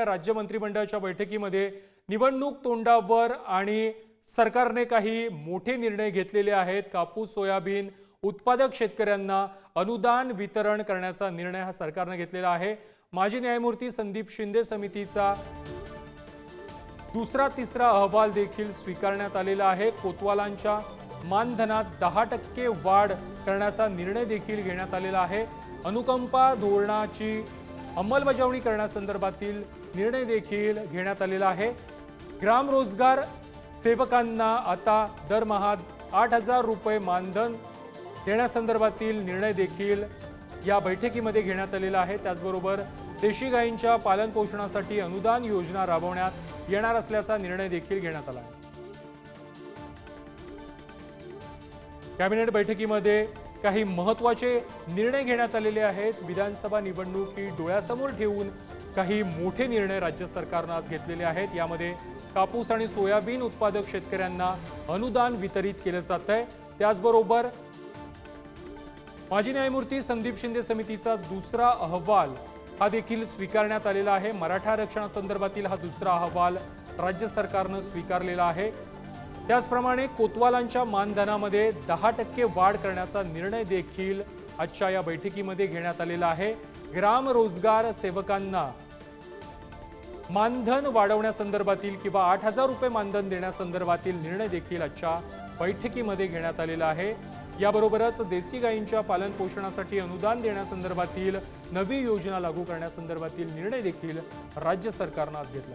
राज्य मंत्रिमंडळाच्या बैठकीमध्ये निवडणूक तोंडावर आणि सरकारने काही मोठे निर्णय घेतलेले आहेत. कापूस सोयाबीन उत्पादक शेतकऱ्यांना अनुदान वितरण करण्याचा निर्णय हा सरकारने घेतलेला आहे. माजी न्यायमूर्ती संदीप शिंदे समितीचा दुसरा तिसरा अहवाल देखील स्वीकारण्यात आलेला आहे. कोतवालांच्या मानधनात दहा टक्के वाढ करण्याचा निर्णय देखील घेण्यात आलेला आहे. अनुकंपा धोरणाची अंमलबजावणी करण्यासंदर्भातील निर्णय देखील घेण्यात आलेला आहे. ग्रामरोजगार सेवकांना आता दरमहा आठ हजार रुपये मानधन देण्यासंदर्भातील निर्णय देखील या बैठकीमध्ये घेण्यात आलेला आहे. त्याचबरोबर देशी गायींच्या पालन पोषणासाठी अनुदान योजना राबवण्यात येणार असल्याचा निर्णय देखील घेण्यात आला आहे. कॅबिनेट बैठकीमध्ये काही महत्त्वाचे निर्णय घेण्यात आलेले आहेत. विधानसभा निवडणुकी डोळ्यासमोर ठेवून काही मोठे निर्णय राज्य सरकारनं आज घेतलेले आहेत. यामध्ये कापूस आणि सोयाबीन उत्पादक शेतकऱ्यांना अनुदान वितरित केलं जात आहे त्याचबरोबर माजी न्यायमूर्ती संदीप शिंदे समितीचा दुसरा अहवाल हा देखील स्वीकारण्यात आलेला आहे. मराठा आरक्षणासंदर्भातील हा दुसरा अहवाल राज्य सरकारनं स्वीकारलेला आहे. त्याचप्रमाणे कोतवालांच्या मानधनामध्ये दहा टक्के वाढ करण्याचा निर्णय देखील आजच्या या बैठकीमध्ये घेण्यात आलेला आहे. ग्राम रोजगार सेवकांना मानधन वाढवण्यासंदर्भातील किंवा आठ हजार रुपये मानधन देण्यासंदर्भातील निर्णय देखील आजच्या बैठकीमध्ये घेण्यात आलेला आहे. याबरोबरच देसी गायींच्या पालन पोषणासाठी अनुदान देण्यासंदर्भातील नवी योजना लागू करण्यासंदर्भातील निर्णय देखील राज्य सरकारनं आज घेतला